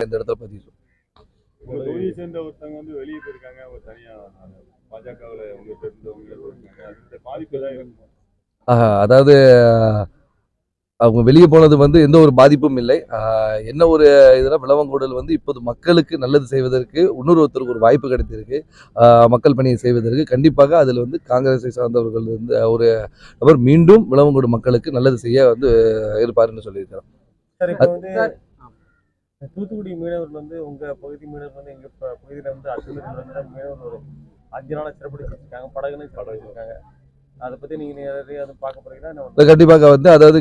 இந்த இடத்துல. உங்க தொகுதியை சேர்ந்த ஒருத்தவங்க வந்து வெளியே போயிருக்காங்க ஒரு தனியா பாஜகவுல உங்க தெரிஞ்சவங்க பாதிப்பு தான் இருக்கும் அதாவது அவங்க வெளியே போனது வந்து எந்த ஒரு பாதிப்பும் இல்லை. என்ன ஒரு இதெல்லாம் விளவங்கூடல் வந்து இப்போது மக்களுக்கு நல்லது செய்வதற்கு இன்னொரு ஒருத்தருக்கு ஒரு வாய்ப்பு கிடைத்திருக்கு. மக்கள் பணியை செய்வதற்கு. கண்டிப்பாக அதில் வந்து காங்கிரஸை சார்ந்தவர்கள் வந்து ஒரு நபர் மீண்டும் விளவங்கோடு மக்களுக்கு நல்லது செய்ய வந்து இருப்பாருன்னு சொல்லியிருக்கிறோம். தூத்துக்குடி மீனவர்கள் வந்து உங்க பகுதி மீனவர்கள் வந்து எங்க பகுதியில வந்து அத்துமீறல் மீனவர்கள் ஒரு அஞ்சு நாளா சிறப்பிடிச்சு வச்சிருக்காங்க படகுன்னு சிறப்பிடிச்சு வச்சிருக்காங்க அதை பத்தி நீங்க நேரடியாக அதை பார்க்க இது கண்டிப்பாக வந்து அதாவது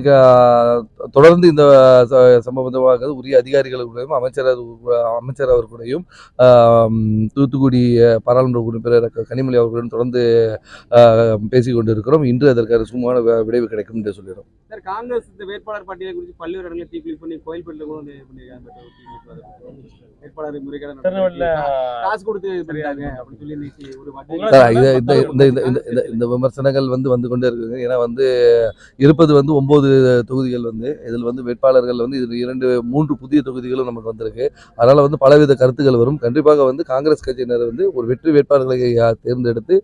தொடர்ந்து இந்த ச- சம்பந்தமாக உரிய அதிகாரிகளுடையும் அமைச்சர் அது- அமைச்சர் அவர்களுடையும் ஆம், தூத்துக்குடி பாராளுமன்ற உறுப்பினர் கனிமொழி அவர்களுடன் தொடர்ந்து ஆஹ், பேசிக் கொண்டிருக்கிறோம். இன்று அதற்கான சுமூகமான வி- விடைவு கிடைக்கும் என்று சொல்கிறோம் சார் காங்கிரஸ் இந்த வேட்பாளர் பட்டியலை குறித்து பல்வேறு இடங்களில் தீக்குளி பண்ணி கோயில்பேட்டில் கூட வந்து இது பண்ணியிருக்காங்க. பட் ஒரு TVP அதை பத்தி. வேட்பாளர் முறைகேட காசு கொடுத்து அப்படின்னு சொல்லி இன்னைக்கு ஒரு வட்டி- உங்களை சார், இது இந்த இந்த இந்த இந்த இந்த இந்த விமர்சனங்கள் வந்து வந்து கொண்டே இருக்குங்க ஏன்னா வந்து இருப்பது வந்து ஒம்பது தொகுதிகள் வந்து இதில் வந்து வேட்பாளர்கள் வந்து இதில் இரண்டு மூன்று புதிய தொகுதிகளும் நமக்கு வந்திருக்கு. அதனால் வந்து பலவித கருத்துக்கள் வரும். கண்டிப்பாக வந்து காங்கிரஸ் கட்சியினர் வந்து ஒரு வெற்றி வேட்பாளர்களை தேர்ந்தெடுத்து